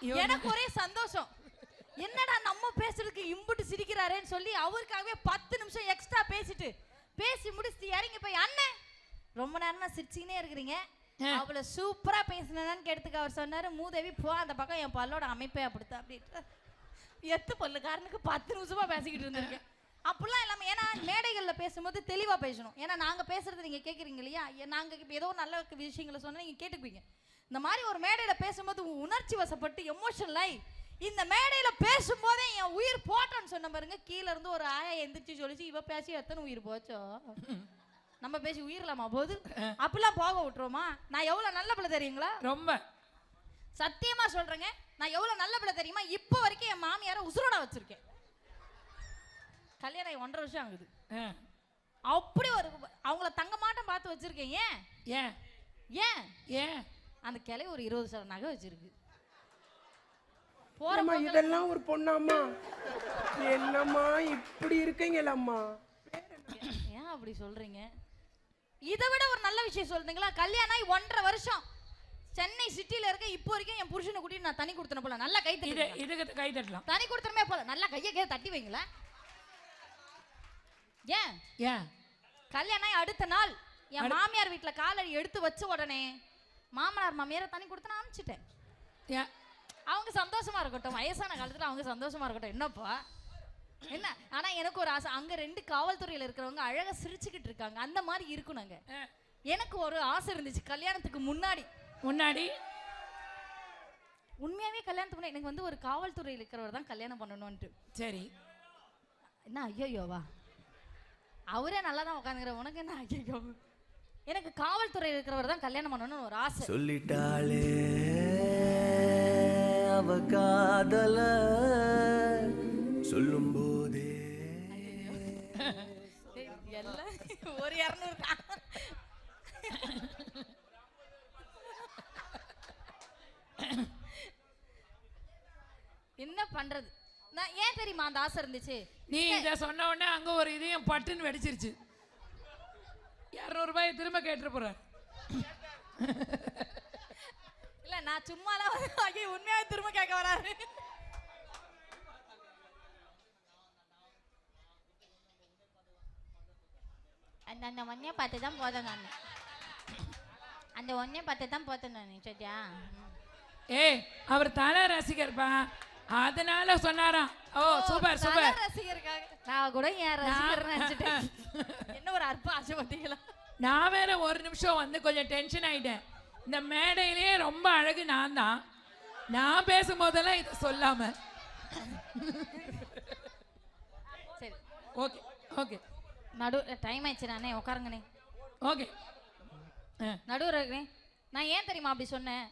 எனக்கு ஒரே சந்தோஷம். என்னடா நம்ம பேசுறதுக்கு இம்புட்டு சிரிக்கிறாரேன்னு சொல்லி அவருக்காகவே பத்து நிமிஷம் எக்ஸ்ட்ரா பேசிட்டு பேசி முடிச்சுட்டு இறங்கி போய் அண்ணன் ரொம்ப நேரமா சிரிச்சுக்கினே இருக்கிறீங்க. அவள சூப்பரா பேசினதான்னு கேட்டதுக்கு அவர் சொன்னாரு மூதேவி போ அந்த பக்கம் என் பல்லோட அமைப்பே அப்படித்தான் அப்படின்ட்டு. எத்து பல்லுக்காரனுக்கு பத்து நிமிஷமா பேசிக்கிட்டு இருந்திருக்கேன். அப்படிலாம் இல்லாம ஏன்னா மேடைகள்ல பேசும்போது தெளிவா பேசணும். ஏன்னா நாங்க பேசுறது நீங்க கேக்குறீங்க இல்லையா? ஏ- நாங்க இப்ப ஏதோ நல்ல விஷயங்களை சொன்னா நீங்க கேட்டுக்குவீங்க. இந்த மாதிரி ஒரு மேடையில பேசும்போது உணர்ச்சி வசப்பட்டு எமோஷனல் ஆகி இந்த மேடையில பேசும்போதே என் உயிர் போட்டோன்னு சொன்ன பாருங்க. கீழ இருந்து ஒரு ஆயா எந்திரிச்சு சொல்லிச்சு இவ பேசி எத்தனை உயிர் போச்சோ? நம்ம பேசி உயிரலாமா போது அப்படிலாம் போக விட்டுருவோமா? நான் எவ்வளவு நல்ல பிள்ளை தெரியுங்களா? ரொம்ப. சத்தியமா சொல்றேங்க நான் எவ்வளவு நல்ல பிள்ளை தெரியுமா? இப்போ வரைக்கும் என் மாமியாரை உசுரோட வச்சிருக்கேன். கல்யாணம் ஒன்றரை வருஷம் ஆகுது. அப்படி ஒரு அவங்கள தங்க மாட்டம் பார்த்து வச்சிருக்கேன். ஏன்? ஏன்? ஏன்? ஏன்? அந்த கிளை ஒரு இருபது சவரம் நகை வச்சிருக்கு. போற அம்மா போக்குல- இதெல்லாம் ஒரு பொண்ணாம்மா. என்னம்மா இப்படி இருக்கீங்களம்மா ஏன் அப்படி சொல்றீங்க? இதை விட ஒரு நல்ல விஷயம் சொல்றீங்களா? கல்யாணம் ஆகி ஒன்றரை வருஷம். சென்னை சிட்டில இருக்க இப்போ வரைக்கும் என் புருஷனை கூட்டிட்டு நான் தனி கொடுத்தன போல. நல்லா கை இது தட்டி இதுக்கு கை தட்டலாம். தனி கொடுத்தனமே போல. நல்லா கையை கீழே தட்டி வைங்கள? ஏன்? ஏன்? கல்யாணம் அடுத்த நாள் என் மாமியார் வீட்ல காலடி எடுத்து வச்ச உடனே மாமனார் மாமியாரை தனி கொடுத்து நான் அனுப்பிச்சிட்டேன். அவங்க சந்தோஷமா இருக்கட்டும். வயசான காலத்துல அவங்க சந்தோஷமா இருக்கட்டும். என்னப்பா? என்ன? ஆனா எனக்கு ஒரு ஆசை. அங்க ரெண்டு காவல்துறையில இருக்கிறவங்க அழகா சிரிச்சுக்கிட்டு இருக்காங்க. அந்த மாதிரி இருக்கணுங்க. ஆ. எனக்கு ஒரு ஆசை இருந்துச்சு. கல்யாணத்துக்கு முன்னாடி. முன்னாடி? உண்மையாவே கல்யாணத்துக்கு முன்னாடி எனக்கு வந்து ஒரு காவல்துறையில் இருக்கிறவர் தான் கல்யாணம் பண்ணணும்ட்டு சரி. என்ன ஐயோவா அவரே நல்லா தான் உட்காந்துக்கிற உனக்கு என்ன ஐயோ எனக்கு காவல்துறையில் இருக்கிறவர் தான் கல்யாணம் பண்ணணும்னு ஒரு ஆசை. சொல்லிட்டாளே அவ காதல சொல்லும் போதே எல்லாம் ஒரு இரநூறு தான் என்ன பண்றது? நான் ஏன் தெரியுமா அந்த ஆசை இருந்துச்சு? நீ இதை சொன்ன உடனே அங்க ஒரு இதையும் பட்டுன்னு வெடிச்சிருச்சு. இரநூறுபாயை திரும்ப கேட்டுட்டு போறேன். இல்ல நான் சும்மாலாம் வந்து ஐயோ உண்மையாவே திரும்ப கேட்க வராரு. அந்த அந்த ஒன்னே பார்த்து தான் போதேன் நான். அந்த ஒன்னே பார்த்து தான் போத்தேன் நான் சரியா ஏய் அவர் தலை ரசிகர்ப்பா. அதனால சொன்னாராம். ஓ சூப்பர் சூப்பர். ரசிகருக்காக. நான் கூட என் ரசிகர் நினைச்சிட்டேன். என்ன ஒரு அற்ப ஆசை பார்த்தீங்களா நான் வேற ஒரு நிமிஷம் வந்து கொஞ்சம் டென்ஷன் ஆயிட்டேன். இந்த மேடையிலேயே ரொம்ப அழகு நான் தான். நான் பேசும்போதெல்லாம் இதை சொல்லாம. சரி. Okay okay. நடு டைம் ஆயிடுச்சு நானே உட்காருங்கண்ணே. ஓகே. இருக்கனே நான் ஏன் தெரியுமா அப்படி சொன்னேன்?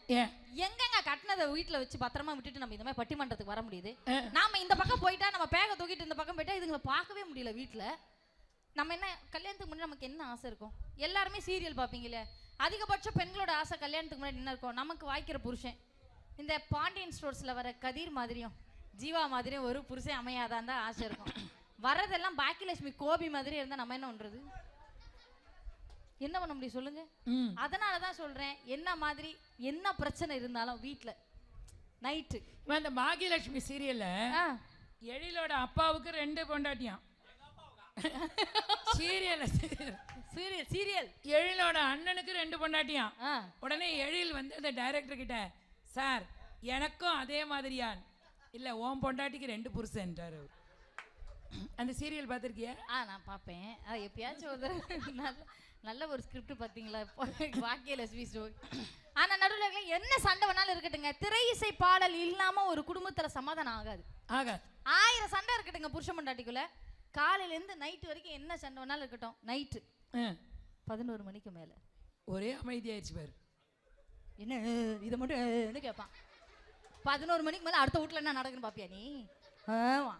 எங்கங்க கட்டினதை வீட்ல வச்சு பத்திரமா விட்டுட்டு நம்ம இந்த மாதிரி பட்டிமன்றத்துக்கு வர முடியுது. நாம இந்த பக்கம் போயிட்டா நம்ம பேக தூக்கிட்டு இந்த பக்கம் போயிட்டா இதுங்களை பார்க்கவே முடியல வீட்ல. நம்ம என்ன கல்யாணத்துக்கு முன்னாடி நமக்கு என்ன ஆசை இருக்கும்? எல்லாருமே சீரியல் பார்ப்பீங்களே அதிகபட்சம் பெண்களோட ஆசை கல்யாணத்துக்கு முன்னாடி என்ன இருக்கும்? நமக்கு வாய்க்கிற புருஷன். இந்த பாண்டியன் ஸ்டோர்ஸ்ல வர கதிர் மாதிரியும் ஜீவா மாதிரியும் ஒரு புருஷன் அமையாதான் தான் ஆசை இருக்கும். வரதெல்லாம் பாக்கியலட்சுமி கோபி மாதிரி இருந்தா நம்ம என்ன பண்றது? என்ன பண்ண முடியும் சொல்லுங்க? அதனால தான் சொல்றேன் என்ன மாதிரி என்ன பிரச்சனை இருந்தாலும் வீட்ல நைட்டு. இவன் இந்த பாகியலட்சுமி சீரியல்ல எழிலோட அப்பாவுக்கு ரெண்டு பொண்டாட்டியாம். சீரியல்ல சீரியல் சீரியல் எழிலோட அண்ணனுக்கு ரெண்டு பொண்டாட்டியாம். உடனே எழில் வந்து அந்த டைரக்டர் கிட்ட சார் எனக்கும் அதே மாதிரியான். இல்ல உன் பொண்டாட்டிக்கு ரெண்டு புருஷன்றாரு அவரு. அந்த சீரியல் பார்த்திருக்கியா ஆ நான் பார்ப்பேன். அது எப்பயாச்சும் ஒரு நல்ல நல்ல ஒரு ஸ்கிரிப்ட் பார்த்தீங்களா இப்போ? பாக்கியலட்சுமி ஸ்டோரி ஆனா நடுவில் என்ன சண்டை வேணாலும் இருக்கட்டுங்க திரை இசை பாடல் இல்லாம ஒரு குடும்பத்துல சமாதானம் ஆகாது. ஆகாது. ஆயிரம் சண்டை இருக்கட்டுங்க புருஷன் பொண்டாட்டிக்குள்ள. காலையில இருந்து நைட்டு வரைக்கும் என்ன சண்டை வேணாலும் இருக்கட்டும். நைட்டு. பதினோரு மணிக்கு மேல. ஒரே அமைதியாயிருச்சு பாரு. என்ன இதை மட்டும் என்ன கேட்பான் பதினோரு மணிக்கு மேலே அடுத்த வீட்டில் என்ன நடக்குன்னு பாப்பியா நீ? ஆமா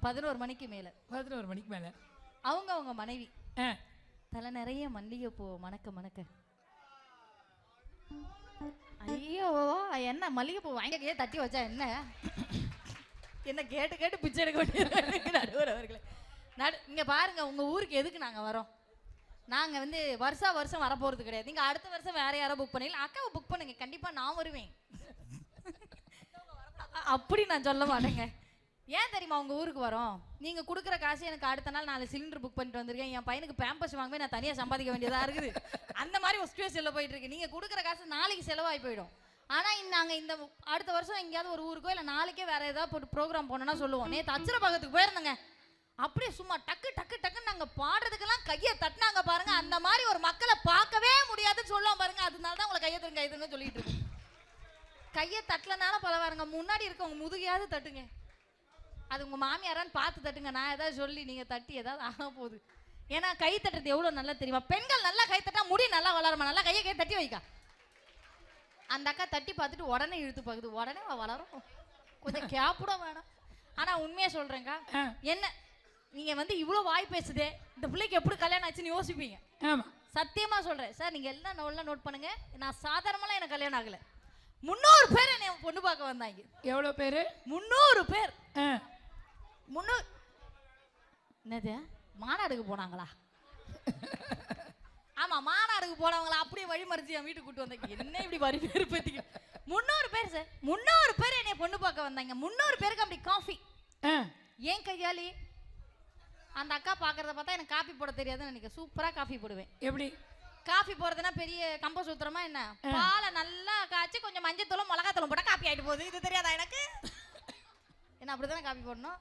பதினோரு மணிக்கு மேலே. பதினோரு மணிக்கு மேல. அவங்க அவங்க மனைவி. தலை நிறைய மல்லிகைப்பூ மணக்க மணக்க. ஐயோ என்ன மல்லிகைப்பூ வாங்கிக்கையே தட்டி வச்சா என்ன? என்ன கேட்டு கேட்டு பிச்சை எடுக்க வேண்டியது. நடுவர் அவர்களே. நடு இங்க பாருங்க உங்க ஊருக்கு எதுக்கு நாங்க வரோம்? நாங்க வந்து வருஷா வருஷம் வர போறது கிடையாது. நீங்க அடுத்த வருஷம் வேற யாரோ புக் பண்ணீங்களா அக்காவை புக் பண்ணுங்க. கண்டிப்பா நான் வருவேன். அப்படி நான் சொல்ல மாட்டேங்க. ஏன் தெரியுமா உங்க ஊருக்கு வரோம்? நீங்க கொடுக்குற காசு எனக்கு அடுத்த நாள் நாலு சிலிண்டர் புக் பண்ணிட்டு வந்திருக்கேன் என் பையனுக்கு பேம்பஸ் வாங்கவே நான் தனியா சம்பாதிக்க வேண்டியதா இருக்குது. அந்த மாதிரி ஒரு சுச்சுவேஷன்ல போயிட்டு இருக்கு. நீங்க கொடுக்குற காசு நாளைக்கு செலவாகி போயிடும். ஆனா நாங்கள் நாங்க இந்த அடுத்த வருஷம் எங்கேயாவது ஒரு ஊருக்கோ இல்ல நாளைக்கே வேற ஏதாவது போட்டு ப்ரோக்ராம் போனோம்னா சொல்லுவோம். நேத்து அச்சர பக்கத்துக்கு போயிருந்தேங்க. அப்படியே சும்மா டக்கு டக்கு டக்குன்னு நாங்க பாடுறதுக்கெல்லாம் கையை தட்டினாங்க பாருங்க. அந்த மாதிரி ஒரு மக்களை பார்க்கவே முடியாதுன்னு சொல்லுவோம் பாருங்க. அதனால தான் உங்களை கையை தருங்க கையை சொல்லிட்டு இருக்கேன் கையை தட்டலனால பரவாயில்லைங்க. முன்னாடி இருக்கவங்க முதுகையாவது தட்டுங்க. அது உங்க மாமியாரான்னு பார்த்து தட்டுங்க. நான் ஏதாவது சொல்லி நீங்க தட்டி ஏதாவது ஆக போகுது. ஏன்னா கை தட்டுறது எவ்வளவு நல்லா தெரியுமா? பெண்கள் நல்லா கை தட்டா முடி நல்லா வளருமா? நல்லா கையை கை தட்டி வைக்கா. அந்த அக்கா தட்டி பார்த்துட்டு உடனே இழுத்து பார்க்குது உடனே வளரும். கொஞ்சம் கேப்புட வேணாம். ஆனா உண்மையா சொல்றேங்க ஆ. என்ன? நீங்க வந்து இவ்வளோ வாய் பேசுதே. இந்த பிள்ளைக்கு எப்படி கல்யாணம் ஆச்சுன்னு யோசிப்பீங்க. ஆமா. சத்தியமா சொல்றேன். சார் நீங்க எல்லாம் நல்லா நோட் பண்ணுங்க. நான் சாதாரணமாலாம் எனக்கு கல்யாணம் ஆகல. முந்நூறு பேர் என்னை பொண்ணு பார்க்க வந்தாங்க. எவ்வளோ பேர்? முந்நூறு பேர். முந்நூறு என்னது? மாநாடுக்கு போனாங்களா? ஆமா மாநாடுக்கு போனவங்கள அப்படியே வழிமறிச்சு என் வீட்டுக்கு கூட்டு வந்தாங்க என்ன இப்படி வரி பேர் முந்நூறு பேர் சார். முந்நூறு பேர் என்னை பொண்ணு பார்க்க வந்தாங்க. முந்நூறு பேருக்கு அப்படி காஃபி. ஏன் கையாளி? அந்த அக்கா பார்க்கறத பார்த்தா எனக்கு காஃபி போட தெரியாதுன்னு நினைக்கிறேன். சூப்பரா காஃபி போடுவேன். எப்படி? காஃபி போடுறதுன்னா பெரிய கம்ப சூத்திரமா என்ன? பாலை நல்லா காய்ச்சி கொஞ்சம் மஞ்சத்தூளும் மிளகாத்தூளும் போட்டா காப்பி ஆயிட்டு போகுது. இது தெரியாதா எனக்கு? என்ன அப்படிதானே காப்பி போடணும்?